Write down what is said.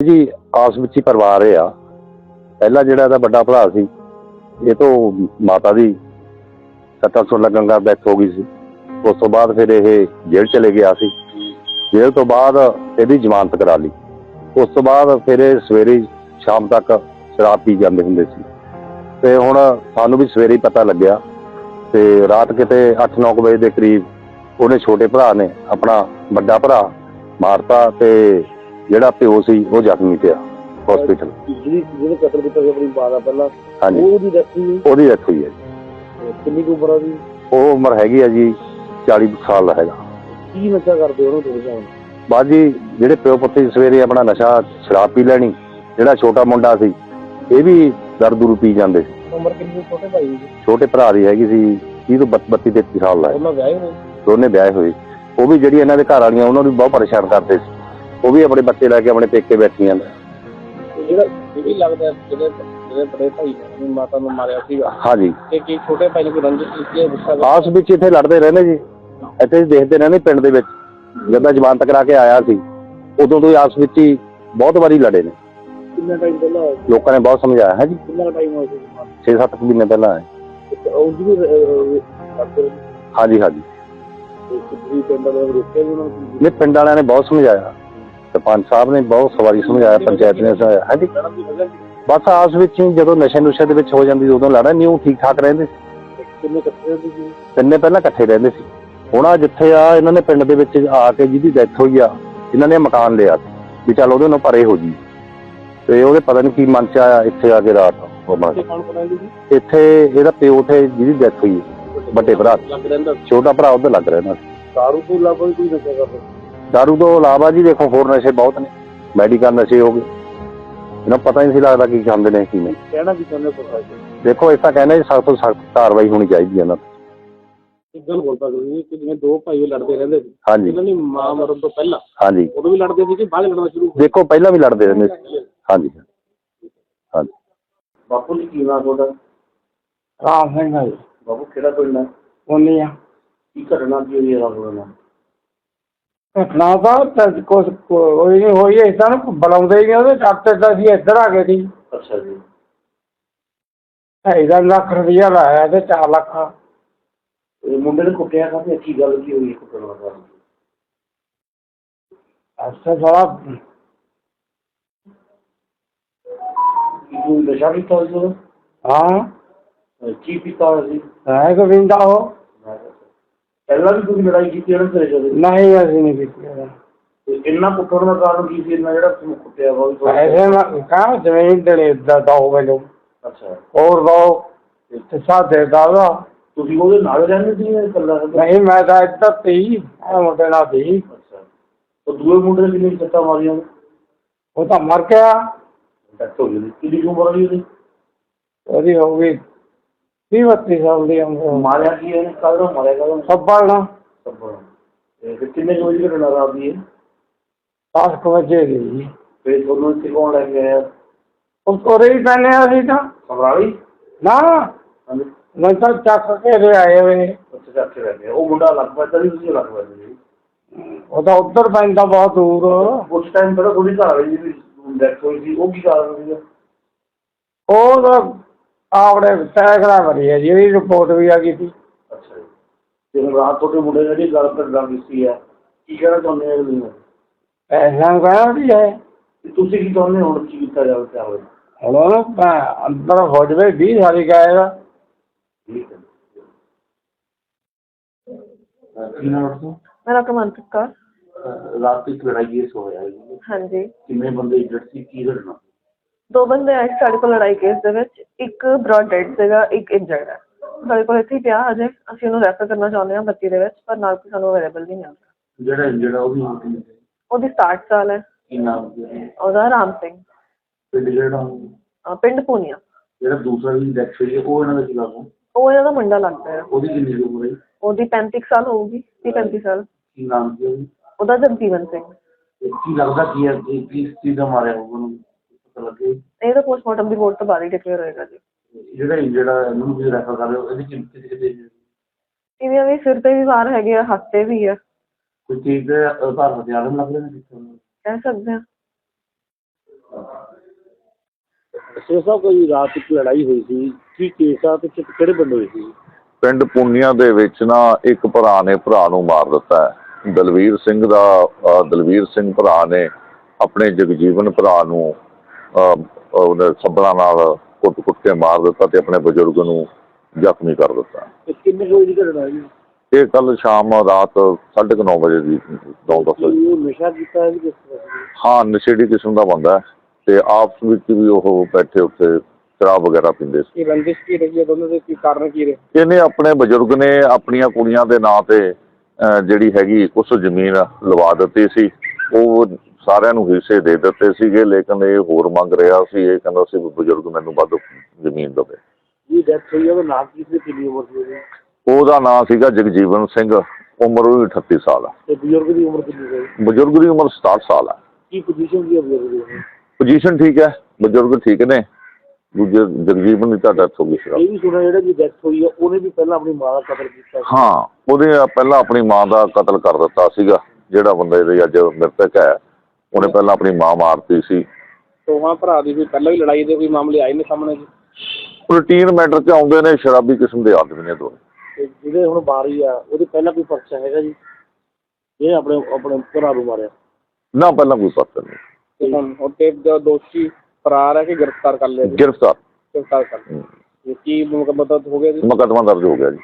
ਜੀ ਆਸ ਵਿੱਚ ਹੀ ਪਰਿਵਾਰ ਇਹ ਆ। ਪਹਿਲਾ ਜਿਹੜਾ ਇਹਦਾ ਵੱਡਾ ਭਰਾ ਸੀ, ਇਹ ਤੋਂ ਮਾਤਾ ਦੀ ਸੱਟਾਂ ਸੁਣ ਲੱਗਣ ਦਾ ਡੈਥ ਹੋ ਗਈ ਸੀ। ਉਸ ਤੋਂ ਬਾਅਦ ਫਿਰ ਇਹ ਜੇਲ੍ਹ ਚਲੇ ਗਿਆ ਸੀ। ਜੇਲ੍ਹ ਤੋਂ ਬਾਅਦ ਇਹਦੀ ਜ਼ਮਾਨਤ ਕਰਾ ਲਈ। ਉਸ ਤੋਂ ਬਾਅਦ ਫਿਰ ਇਹ ਸਵੇਰੇ ਸ਼ਾਮ ਤੱਕ ਸ਼ਰਾਬ ਪੀ ਜਾਂਦੇ ਹੁੰਦੇ ਸੀ। ਤੇ ਹੁਣ ਸਾਨੂੰ ਵੀ ਸਵੇਰੇ ਹੀ ਪਤਾ ਲੱਗਿਆ ਤੇ ਰਾਤ ਕਿਤੇ 8-9 ਵਜੇ ਦੇ ਕਰੀਬ ਉਹਨੇ ਛੋਟੇ ਭਰਾ ਨੇ, ਆਪਣਾ ਵੱਡਾ ਭਰਾ ਮਾਰਤਾ ਤੇ ਜਿਹੜਾ ਪਿਓ ਸੀ ਉਹ ਜ਼ਖਮੀ ਪਿਆ ਹਸਪੀਟਲ ਜਿਹੜੀ ਜਿਹਨੇ ਕਤਲ ਕੀਤਾ ਸੀ ਆਪਣੀ ਮਾਂ ਦਾ ਪਹਿਲਾਂ ਹਾਂਜੀ। ਉਹ ਉਹਦੀ ਡੈਥ ਹੋਈ ਉਹਦੀ ਡੈਥ ਹੋਈ ਹੈ ਜੀ। ਤੇ ਕਿੰਨੀ ਕੁ ਉਮਰ ਆ ਉਹਦੀ? ਉਹ ਉਮਰ ਹੈਗੀ ਹੈ ਜੀ 40 ਕੁ ਸਾਲ ਦਾ ਹੈਗਾ। ਕੀ ਨਸ਼ਾ ਕਰਦੇ ਉਹਨੂੰ ਬਾਅਦ ਜੀ ਜਿਹੜੇ ਪਿਓ ਪੁੱਤ ਸੀ ਸਵੇਰੇ ਆਪਣਾ ਨਸ਼ਾ ਸ਼ਰਾਬ ਪੀ ਲੈਣੀ ਜਿਹੜਾ ਛੋਟਾ ਮੁੰਡਾ ਸੀ ਇਹ ਵੀ ਦਰ ਦੂਰ ਪੀ ਜਾਂਦੇ ਸੀ। ਉਮਰ ਕਿੰਨੀ ਛੋਟੇ ਭਾਈ ਦੀ? ਛੋਟੇ ਭਰਾ ਦੀ ਹੈਗੀ ਸੀ 30 ਤੋਂ 32 33 ਸਾਲ ਦਾ ਹੈ। ਉਹਨਾਂ ਵਿਆਹੇ ਹੋਏ? ਦੋਨੇ ਵਿਆਹੇ ਹੋਏ। ਉਹ ਵੀ ਜਿਹੜੀ ਇਹਨਾਂ ਦੇ ਘਰ ਵਾਲੀਆਂ ਉਹਨਾਂ ਨੂੰ ਵੀ ਬਹੁਤ ਪਰੇਸ਼ਾਨ ਕਰਦੇ ਸੀ। ਉਹ ਵੀ ਆਪਣੇ ਬੱਚੇ ਲੈ ਕੇ ਆਪਣੇ ਪੇਕੇ ਬੈਠੀਆਂ ਨੇ ਜਿਹੜਾ ਇਹ ਵੀ ਲੱਗਦਾ ਹੈ ਜਿਹੜੇ ਜਿਹੜੇ ਬੜੇ ਭਾਈ ਨੇ ਮਾਤਾ ਨੂੰ ਮਾਰਿਆ ਸੀਗਾ। ਹਾਂਜੀ। ਤੇ ਕੀ ਛੋਟੇ ਭਾਈ ਨੇ ਕੋਈ ਰੰਜਿਸ਼ ਕੀਤੀ ਹੈ ਗੁੱਸਾ ਕਰ- ਆਸ ਵਿੱਚ ਇੱਥੇ ਲੜਦੇ ਰਹਿੰਦੇ ਜੀ। ਇੱਥੇ ਹੀ ਦੇਖਦੇ ਰਹਿੰਦੇ ਪਿੰਡ ਦੇ ਵਿੱਚ। ਜਦੋਂ ਜ਼ਮਾਨਤ ਕਰਾ ਕੇ ਆਇਆ ਸੀ ਉਦੋਂ ਤੋਂ ਹੀ ਆਸ ਵਿੱਚ ਹੀ ਬਹੁਤ ਵਾਰੀ ਲੜੇ ਨੇ। ਕਿੰਨਾ ਟਾਈਮ ਪਹਿਲਾਂ ਸੀ? ਲੋਕਾਂ ਨੇ ਬਹੁਤ ਸਮਝਾਇਆ ਹੈ ਜੀ। ਕਿੰਨਾ ਟਾਈਮ ਹੋਇਆ ਸੀ 6-7 ਮਹੀਨੇ ਪਹਿਲਾਂ ਹੈ ਉਹ ਨੇ। ਹਾਂਜੀ ਹਾਂਜੀ। ਤੇ ਤੁਸੀਂ ਪਿੰਡ ਵਾਲੇ ਨੂੰ ਰੋਕਿਆ ਵੀ ਉਹਨਾਂ ਨੂੰ? ਨੇ ਪਿੰਡ ਵਾਲਿਆਂ ਨੇ ਬਹੁਤ ਸਮਝਾਇਆ। ਸਰਪੰਚ ਸਾਹਿਬ ਨੇ ਬਹੁਤ ਸਵਾਰੀ ਸਮਝਾਇਆ ਪੰਚਾਇਤ ਨੇ ਸਮਝਾਇਆ। ਹਾਂਜੀ? ਬਸ ਆਸ ਵਿੱਚ ਹੀ ਜਦੋਂ ਨਸ਼ੇ ਨੁਸ਼ੇ ਦੇ ਵਿੱਚ ਹੋ ਜਾਂਦੀ ਉਦੋਂ ਲੜਾ ਨਹੀਂ ਉਹ ਠੀਕ ਠਾਕ ਰਹਿੰਦੇ ਸੀ। ਕਿੰਨੇ ਇਕੱਠੇ ਹੁੰਦੇ ਸੀ? ਤਿੰਨੇ ਪਹਿਲਾਂ ਇਕੱਠੇ ਰਹਿੰਦੇ ਸੀ। ਹੁਣ ਆ ਜਿੱਥੇ ਆ ਇਹਨਾਂ ਨੇ ਪਿੰਡ ਦੇ ਵਿੱਚ ਆ ਕੇ ਜਿਹਦੀ ਡੈਥ ਹੋਈ ਆ ਇਹਨਾਂ ਨੇ ਮਕਾਨ ਲਿਆ ਸੀ। ਵੀ ਚੱਲ ਉਹਦੇ ਨਾਲ ਪਰੇ ਹੋ ਜੀ ਤੇ ਉਹਦੇ ਪਤਾ ਨਹੀਂ ਕੀ ਮਨ ਚ ਆਇਆ ਇੱਥੇ ਆ ਕੇ ਰਾਤ ਗਿਆ। ਇੱਥੇ ਇਹਦਾ ਪਿਓ ਤੇ ਜਿਹਦੀ ਡੈਥ ਹੋਈ ਵੱਡੇ ਭਰਾ ਲੱਗ ਰਹਿੰਦਾ ਛੋਟਾ ਭਰਾ ਉਹਦੇ ਲੱਗ ਰਿਹਾ ਨਾ ਦਾਰੂ ਤੋਂ ਵੀ ਕੋਈ ਨਸ਼ਾ ਕਰਦਾ ਦਾਰੂ ਤੋਂ ਇਲਾਵਾ ਜੀ ਦੇਖੋ ਹੋਰ ਨਸ਼ੇ ਬਹੁਤ ਨੇ ਮੈਡੀਕਲ ਨਸ਼ੇ ਹੋ ਗਏ ਇਹਨਾਂ ਪਤਾ ਹੀ ਨਹੀਂ ਸੀ ਲੱਗਦਾ ਕੀ ਖਾਂਦੇ ਨੇ ਕੀ ਨਹੀਂ ਕਹਿਣਾ ਵੀ ਚਾਹੁੰਦੇ ਪ੍ਰਸ਼ਾਸਨ ਦੇਖੋ ਇਸ ਤਾਂ ਕਹਿੰਦੇ ਜੀ ਸਖਤ ਤੋਂ ਸਖਤ ਕਾਰਵਾਈ ਹੋਣੀ ਚਾਹੀਦੀ ਹੈ ਇਹਨਾਂ ਤੇ ਇੱਕ ਗੱਲ ਬੋਲਦਾ ਤੁਸੀਂ ਕਿ ਜਿਵੇਂ ਦੋ ਭਾਈ ਲੜਦੇ ਰਹਿੰਦੇ ਸੀ ਹਾਂਜੀ ਇਹਨਾਂ ਦੀ ਮਾਂ ਮਰਨ ਤੋਂ ਪਹਿਲਾਂ ਹਾਂਜੀ ਉਦੋਂ ਵੀ ਲੜਦੇ ਸੀ ਕਿ ਬਾਅਦ ਚ ਲੜਨਾ ਸ਼ੁਰੂ ਹੋ ਦੇਖੋ ਪਹਿਲਾਂ ਵੀ ਲੜਦੇ ਰਹਿੰਦੇ ਸੀ ਹਾਂਜੀ ਹਾਂਜੀ ਬਾਪੂ ਜੀ ਕੀ ਨਾਮ ਤੁਹਾਡਾ ਰਾਮ ਸਿੰਘ ਹੈ ਜੀ ਬਾਪੂ ਕਿਹੜਾ ਪਿੰਡ ਹੈ ਉਨੀਆਂ ਕੀ ਘਟਨਾ ਕੀ ਹੋਈ ਹੈ ਨਾਲ ਘਟਨਾ ਤਾਂ ਤਾਂ ਕੁਛ ਕੋਈ ਨਹੀਂ ਹੋਈ ਇਦਾਂ ਨੂੰ ਬੁਲਾਉਂਦੇ ਹੀ ਨਹੀਂ ਉਹਦੇ ਡਾਕਟਰ ਤਾਂ ਅਸੀਂ ਇੱਧਰ ਆ ਗਏ ਸੀ। ਅੱਛਾ ਜੀ। ਢਾਈ ਦਾ ਲੱਖ ਰੁਪਈਆ ਲਾਇਆ ਤੇ 4 ਲੱਖ। ਇਹ ਮੁੰਡੇ ਨੇ ਕੁੱਟਿਆ ਕਾਹਤੇ ਕੀ ਗੱਲ ਕੀ ਹੋਈ ਕੁੱਟਣ ਦਾ ਕਾਰਨ? ਅਸਾਂ ਕੀ ਕੋਈ ਨਸ਼ਾ ਸੀ ਉਹਦਾ? ਹਾਂ। ਕੀ ਪੀਤਾ ਸੀ? ਹੈ ਗੋਵਿੰਦਾ ਉਹ। ਪਹਿਲਾਂ ਵੀ ਤੁਸੀਂ ਲੜਾਈ ਕੀਤੀ ਇਹਨਾਂ ਤੇਰੇ ਜਦੋਂ ਨਹੀਂ ਅਸੀਂ ਨਹੀਂ ਕੀਤੀ ਉਹਦਾ। ਤੇ ਇੰਨਾ ਕੁੱਟਣ ਦਾ ਕਾਰਨ ਕੀ ਸੀ? ਇੰਨਾ ਜਿਹੜਾ ਤੁਹਾਨੂੰ ਕੁੱਟਿਆ ਵਾ ਉਹ ਵੀ ਥੋੜ੍ਹਾ- ਪੈਸੇ ਮੈਂ ਕਹਾਂ ਜ਼ਮੀਨ ਦੇਣੇ ਦਾ ਦੋ ਮੈਨੂੰ ਅੱਛਾ। ਹੋਰ ਦੋ ਤੇ ਸਾਦੇ ਦਾ ਉਹਦਾ। ਤੁਸੀਂ ਉਹਦੇ ਨਾਲ ਰਹਿੰਦੇ ਸੀ ਜਾਂ ਇਕੱਲਾ ਰਹਿੰਦਾ ਨਹੀਂ ਮੈਂ ਤਾਂ ਇੱਧਰ ਤੀ ਇਹ ਮੁੰਡੇ ਨਾਲ ਤੀ ਅੱਛਾ। ਉਹ ਦੂਏ ਮੁੰਡੇ ਨੇ ਕਿੰਨੀ ਸੱਟਾਂ ਮਾਰੀਆਂ? ਉਹ ਤਾਂ ਮਰ ਗਿਆ। ਡੈਥ ਹੋ ਗਈ ਕਿੰਨੀ ਕੁ ਉਮਰ ਆ ਉਹਦੀ? ਉਹਦੀ ਹੋ ਗਈ 30 32 ਸਾਲ ਦੀ ਉਮਰ ਮਾਰਿਆ ਕੀ ਇਹਨੇ ਕਾਹਦਾ ਮਾਰਿਆ ਕਾਹਦਾ ਸੱਬਲ ਨਾ ਤੇ ਫਿਰ ਕਿੰਨੇ ਕੁ ਵਜੇ ਘਟਨਾ ਰਾਤ ਦੀ ਹੈ? 10 ਕੁ ਵਜੇ ਦੀ ਜੀ। ਫਿਰ ਤੁਹਾਨੂੰ ਇੱਥੇ ਕੌਣ ਲੈ ਕੇ ਆਇਆ? ਉਹ ਕੋਰੇ ਹੀ ਪੈਨੇ ਅਸੀਂ ਤਾਂ। ਸਮਰਾਲੀ? ਨਾ। ਹਾਂਜੀ। ਮੈਂ ਤਾਂ ਚੱਕ ਕੇ ਦੇ ਆਏ ਵੇ ਉੱਥੇ ਚੱਕ ਕੇ ਲੈ ਗਏ ਉਹ ਮੁੰਡਾ ਲੱਗ ਪੈਂਦਾ ਨਹੀਂ ਤੁਸੀਂ ਲੱਗ ਪੈਂਦੇ ਜੀ ਉਹ ਤਾਂ ਉੱਧਰ ਪੈਂਦਾ ਬਹੁਤ ਦੂਰ। ਉਸ ਟਾਈਮ ਪਹਿਲਾਂ ਥੋੜੀ ਘਰ ਵਾਲੀ ਜੀ ਡੈਥ ਹੋਈ ਸੀ। ਉਹ ਕੀ ਕਾਰਨ ਸੀਗਾ? ਉਹ ਤਾਂ ਆਪਣੇ ਟੈਗਰਾ ਭਰੀ ਹੈ ਜੀ ਇਹਦੀ ਰਿਪੋਰਟ ਵੀ ਆ ਗਈ ਸੀ। ਅੱਛਾ ਜੀ। ਤੇ ਹੁਣ ਰਾਤ ਤੁਹਾਡੇ ਮੁੰਡੇ ਨੇ ਜਿਹੜੀ ਗੱਲ ਕਰ ਗੱਲ ਕੀਤੀ ਹੈ ਕੀ ਕਹਿਣਾ ਚਾਹੁੰਦੇ ਹੋ ਤੁਸੀਂ ਪੈਸਿਆਂ ਨੂੰ ਕਹਿਣਾ ਵੀ ਹੈ। ਤੇ ਤੁਸੀਂ ਕੀ ਚਾਹੁੰਦੇ ਹੋ ਹੁਣ ਕੀ ਕੀਤਾ ਜਾਵੇ ਕਿਆ ਹੋਵੇ? ਹੁਣ ਉਹਨੂੰ ਭੈ- ਅੰਦਰ ਹੋ ਜਵੇ 20 ਸਾਲੀ ਗਾਏਗਾ ਠੀਕ ਹੈ। ਕੀ ਮੇਰਾ ਕਮੰਤ ਕੌਰ। ਰਾਤ ਦੀ ਲੜਾਈ ਇਸ ਹੋਇਆ ਹੈ ਜੀ। ਹਾਂਜੀ। ਕਿੰਨੇ ਬੰਦੇ ਇੰਜਰਡ ਸੀ ਕੀ ਘਟਨਾ? ਦੋ ਬੰਦੇ ਆਏ ਸੀ ਸਾਡੇ ਕੋਲ ਲੜਾਈ ਕੇਸ ਦੇ ਵਿੱਚ ਇੱਕ ਬ੍ਰੌਡ ਡੈਡ ਸੀਗਾ ਇੱਕ ਇੰਜਰਡ ਹੈ ਸਾਡੇ ਕੋਲ ਇੱਥੇ ਹੀ ਪਿਆ ਅਜੇ ਅਸੀਂ ਉਹਨੂੰ ਰੈਫਰ ਕਰਨਾ ਚਾਹੁੰਦੇ ਹਾਂ ਬੱਤੀ ਦੇ ਵਿੱਚ ਪਰ ਨਾਲ ਕੋਈ ਸਾਨੂੰ ਅਵੇਲੇਬਲ ਨਹੀਂ ਮਿਲ ਰਿਹਾ ਜਿਹੜਾ ਇੰਜਰਡ ਆ ਉਹ ਵੀ ਕੀ ਉਹਦੀ 60 ਸਾਲ ਹੈ। ਨਾਮ ਹੈ ਉਹਦਾ ਰਾਮ ਸਿੰਘ। ਪਿੰਡ ਜਿਹੜਾ ਅਹ ਪਿੰਡ ਪੂਨੀਆ। ਜਿਹੜਾ ਦੂਸਰਾ ਵੀ ਡੈਥ ਹੋਈ ਹੈ ਉਹ ਇਹਨਾਂ ਦਾ ਕੀ ਲੱਗਦਾ ਉਹ ਇਹਨਾਂ ਦਾ ਮੁੰਡਾ ਲੱਗਦਾ ਹੈ ਉਹਦੀ ਕਿੰਨੀ ਕੁ ਉਮਰ ਹੈ? ਉਹਦੀ 35 ਸਾਲ ਹੋਊਗੀ 30 35 ਸਾਲ। ਕੀ ਨਾਮ ਸੀ ਉਹਦੀ? ਜਗਜੀਵਨ ਸਿੰਘ। ਕੀ ਲੱਗਦਾ ਕੀ ਹੈ ਕਿ ਕਿਸ ਚੀਜ਼ ਦਾ ਮਾਰਿਆ ਹੋਊਗਾ ਉਹਨੂੰ? ਲੱਗੇ। ਇਹ ਤਾਂ ਪੋਸਟਮਾਰਟਮ ਦੀ ਰਿਪੋਰਟ ਤੋਂ ਬਾਅਦ ਹੀ ਡਿਕਲੇਅਰ ਹੋਏਗਾ ਜੀ। ਜਿਹੜਾ ਆ ਇਹਨੂੰ ਵੀ ਰੈਫਰ ਕਰ ਰਹੇ ਹੋ ਇਹਦੀ ਕਿੰਨੀ ਕਿਤੇ ਕਿਤੇ ਇਹਦੀਆਂ ਵੀ ਸਿਰ ਤੇ ਵੀ ਵਾਰ ਹੈਗੇ ਆ ਹੱਥ ਤੇ ਵੀ ਆ। ਕੋਈ ਚੀਜ਼ ਦੇ ਆਧਾਰ ਹਥਿਆਰ ਲੱਗ ਰਹੇ ਨੇ ਕਿੱਥੇ ਕਹਿ ਸਕਦੇ ਹਾਂ ਸੇ ਸਾਹਿਬ ਕੋਈ ਰਾਤ ਇੱਕ ਲੜਾਈ ਹੋਈ ਸੀ। ਕੀ ਕੇਸ ਆ ਤੇ ਕਿ- ਕਿਹੜੇ ਬੰਦੇ ਹੋਏ ਸੀ? ਪਿੰਡ ਪੁੰਨੀਆਂ ਦੇ ਵਿੱਚ ਨਾ ਇੱਕ ਭਰਾ ਨੇ ਭਰਾ ਨੂੰ ਮਾਰ ਦਿੱਤਾ ਹੈ। ਦਲਵੀਰ ਸਿੰਘ ਦਾ ਦਲਵੀਰ ਸਿੰਘ ਭਰਾ ਨੇ ਆਪਣੇ ਜਗਜੀਵਨ ਭਰਾ ਨੂੰ ਉਹਨੇ ਸੱਬਲਾਂ ਨਾਲ ਕੁੱਟ-ਕੁੱਟ ਕੇ ਮਾਰ ਦਿੱਤਾ ਤੇ ਆਪਣੇ ਬਜ਼ੁਰਗ ਨੂੰ ਜ਼ਖਮੀ ਕਰ ਦਿੱਤਾ। ਕਿੰਨੇ ਦੀ ਘਟਨਾ ਜੀ? ਇਹ ਕੱਲ ਸ਼ਾਮ ਰਾਤ 9:30 ਵਜੇ ਦੀ ਦੋ ਕੀ ਉਹ ਨਸ਼ਾ ਕੀਤਾ ਹੈ ਕਿ ਕਿਸ ਤਰ੍ਹਾਂ ਸੀ? ਹਾਂ ਨਸ਼ੇੜੀ ਕਿਸਮ ਦਾ ਬੰਦਾ ਤੇ ਆਪਸ ਵਿੱਚ ਵੀ ਉਹ ਬੈਠੇ ਉੱਤੇ ਸ਼ਰਾਬ ਵਗੈਰਾ ਪੀਂਦੇ ਸੀ। ਕੀ ਰੰਜਿਸ਼ ਕੀ ਰਹੀ ਹੈ? ਦੋਨੋਂ ਦੇ ਕੀ ਕਾਰਨ ਕੀ ਰਹੇ? ਇਹਨੇ ਆਪਣੇ ਬਜ਼ੁਰਗ ਨੇ ਆਪਣੀਆਂ ਕੁੜੀਆਂ ਦੇ ਨਾਂ ਤੇ ਜਿਹੜੀ ਹੈਗੀ ਕੁਛ ਜ਼ਮੀਨ ਲਵਾ ਦਿੱਤੀ ਸੀ। ਉਹ ਸਾਰਿਆਂ ਨੂੰ ਹਿੱਸੇ ਦੇ ਦਿੱਤੇ ਸੀਗੇ ਲੇਕਿਨ ਇਹ ਹੋਰ ਮੰਗ ਰਿਹਾ ਸੀ ਇਹ ਕਹਿੰਦਾ ਸੀ ਵੀ ਬਜ਼ੁਰਗ ਮੈਨੂੰ ਵੱਧ ਜ਼ਮੀਨ ਦੇਵੇ। ਜੀ ਡੈਥ ਹੋਈ ਹੈ ਉਹਦਾ ਨਾਮ ਕੀ ਸੀ ਕਿੰਨੀ ਉਮਰ ਸੀ ਉਹਦੀ? ਉਹਦਾ ਨਾਂ ਸੀਗਾ ਜਗਜੀਵਨ ਸਿੰਘ ਉਮਰ ਉਹਦੀ 38 ਸਾਲ। ਹੈ ਤੇ ਬਜ਼ੁਰਗ ਦੀ ਉਮਰ ਕਿੰਨੀ ਸੀ? ਬਜ਼ੁਰਗ ਦੀ ਉਮਰ 67 ਸਾਲ ਹੈ ਕੀ ਪੋਜੀਸ਼ਨ ਦੀ ਹੈ ਬਜ਼ੁਰਗ ਦੀ? ਪੋਜੀਸ਼ਨ ਠੀਕ ਹੈ ਬਜ਼ੁਰਗ ਠੀਕ ਨੇ ਦੂਜੇ ਜਗਜੀਵਨ ਦੀ ਤਾਂ ਡੈਥ ਹੋ ਗਈ ਸੀ ਇਹ ਵੀ ਸੁਣਿਆ ਜਿਹੜਾ ਜੀ ਡੈਥ ਹੋਈ ਹੈ ਉਹਨੇ ਵੀ ਪਹਿਲਾਂ ਆਪਣੀ ਮਾਂ ਦਾ ਕਤਲ ਕੀਤਾ ਹਾਂ ਉਹਦੇ ਪਹਿਲਾਂ ਆਪਣੀ ਮਾਂ ਦਾ ਕਤਲ ਕਰ ਦਿੱਤਾ ਸੀਗਾ ਜਿਹੜਾ ਬੰਦਾ ਇਹਦੇ ਅੱਜ ਮ੍ਰਿਤਕ ਹੈ। ਉਹਨੇ ਪਹਿਲਾਂ ਆਪਣੀ ਮਾਂ ਮਾਰਤੀ ਸੀ। ਦੋਹਾਂ ਭਰਾ ਦੀ ਕੋਈ ਪਹਿਲਾਂ ਵੀ ਲੜਾਈ ਦੇ ਕੋਈ ਮਾਮਲੇ ਆਏ ਨੇ ਸਾਹਮਣੇ ਜੀ। ਰੂਟੀਨ ਮੈਟਰ 'ਚ ਆਉਂਦੇ ਨੇ ਸ਼ਰਾਬੀ ਕਿਸਮ ਦੇ ਆਦਮੀ ਨੇ ਦੋਵੇਂ। ਤੇ ਹੁਣ ਬਾਰੀ ਆ ਉਹਦੇ ਪਹਿਲਾਂ ਕੋਈ ਪਰਚਾ ਹੈਗਾ ਜੀ? ਇਹ ਆਪਣੇ ਆਪਣੇ ਭਰਾ ਨੂੰ ਮਾਰਿਆ। ਨਾ ਪਹਿਲਾਂ ਕੋਈ ਪਤਾ ਨਹੀਂ। ਤੇ ਹੁਣ ਉਹ ਤੇ ਜੋ ਦੋਸ਼ੀ ਫਰਾਰ ਹੈ ਕਿ ਗ੍ਰਿਫਤਾਰ ਕਰ ਲਿਆ ਜੀ? ਗ੍ਰਿਫਤਾਰ। ਗ੍ਰਿਫਤਾਰ ਕਰ ਲਿਆ। ਇਹ ਕੀ ਮੁਕੱਦਮਾ ਹੋ ਗਿਆ ਜੀ? ਮੁਕੱਦਮਾ ਦਰਜ ਹੋ ਗਿਆ ਜੀ।